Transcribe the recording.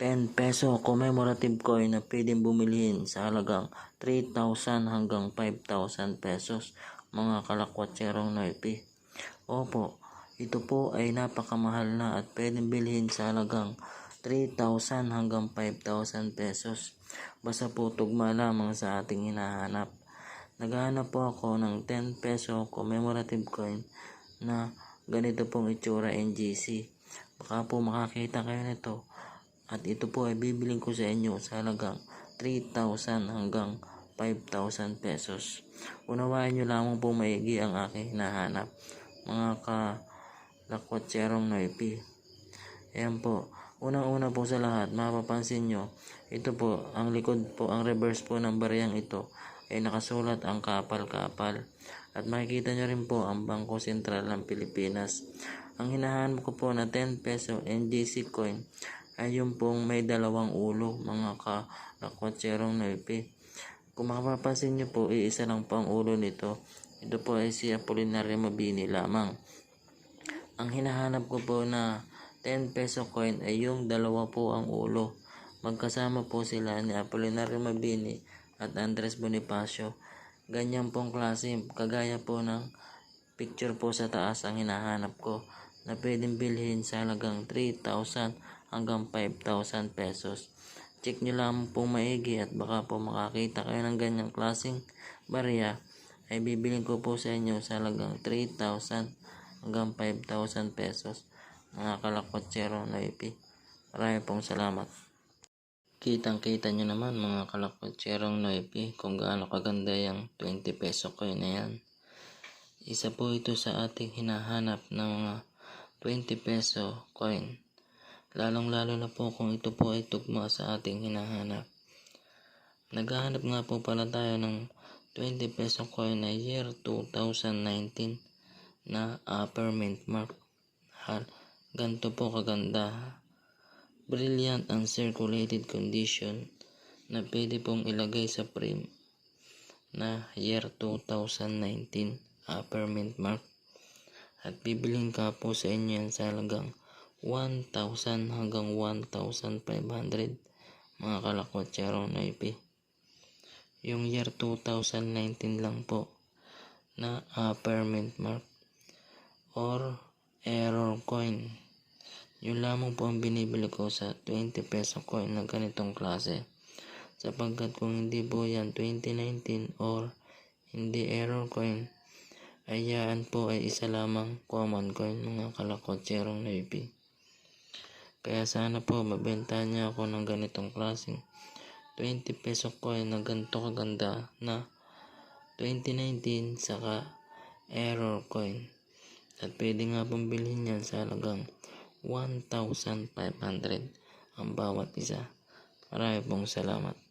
10 peso commemorative coin na pwedeng bumilhin sa halagang 3,000 hanggang 5,000 pesos mga kalakwatserong noipi. Opo, ito po ay napakamahal na at pwedeng bilhin sa halagang 3,000 hanggang 5,000 pesos. Basta po tugma lamang sa ating hinahanap. Naghahanap po ako ng 10 peso commemorative coin na ganito pong itsura NGC. Baka po makakita kayo nito at ito po ay bibiling ko sa inyo sa halagang 3,000 hanggang 5,000 pesos. Unawain nyo lamang po maigi ang aking hinahanap. Mga kalakwatsерong noipi. Ayan po. Unang-una po sa lahat, mapapansin nyo, ito po, ang likod po, ang reverse po ng bariyang ito ay nakasulat ang kapal-kapal. At makikita nyo rin po ang Bangko Sentral ng Pilipinas. Ang hinahanap ko po na 10 peso NGC coin ay yung pong may dalawang ulo, mga kalakwatsерong noipi. Kung makapapansin nyo po, iisa lang po ang ulo nito. Ito po ay si Apolinario Mabini lamang. Ang hinahanap ko po na 10 peso coin ay yung dalawa po ang ulo. Magkasama po sila ni Apolinario Mabini at Andres Bonifacio. Ganyan pong klase, kagaya po ng picture po sa taas ang hinahanap ko na pwedeng bilhin sa halagang 3,000 hanggang 5,000 pesos. Check nyo lamang po maigi at baka po makakita kayo ng ganyang klaseng barya ay bibiling ko po sa inyo sa halagang 3,000 hanggang 5,000 pesos mga kalakwatsero na IP. Marami pong salamat. Kitang kita nyo naman mga kalakwatsero na IP kung gaano kaganda yung 20 peso coin na yan. Isa po ito sa ating hinahanap na mga 20 peso coin lalong-lalo na po kung ito po ay tugma sa ating hinahanap. Naghahanap nga po pala tayo ng 20 peso coin na year 2019 na upper mint mark. Hal, ganito po kaganda. Brilliant and circulated condition na pwede pong ilagay sa frame na year 2019 upper mint mark. At bibiling ka po sa inyo yan sa halagang 1,000 hanggang 1,500 mga kalakwatsero na IP. Yung year 2019 lang po na upper mint mark or error coin. Yun lamang po ang binibili ko sa 20 peso coin na ganitong klase. Sapagkat kung hindi po yan 2019 or hindi error coin, ay po ay isa lamang common coin mga kalakotserong navy. Kaya sana po mabenta niya ako ng ganitong klaseng 20 peso coin na ganito kaganda na 2019 saka error coin. At pwede nga pong bilhin yan sa halagang 1,500 ang bawat isa. Marami pong salamat.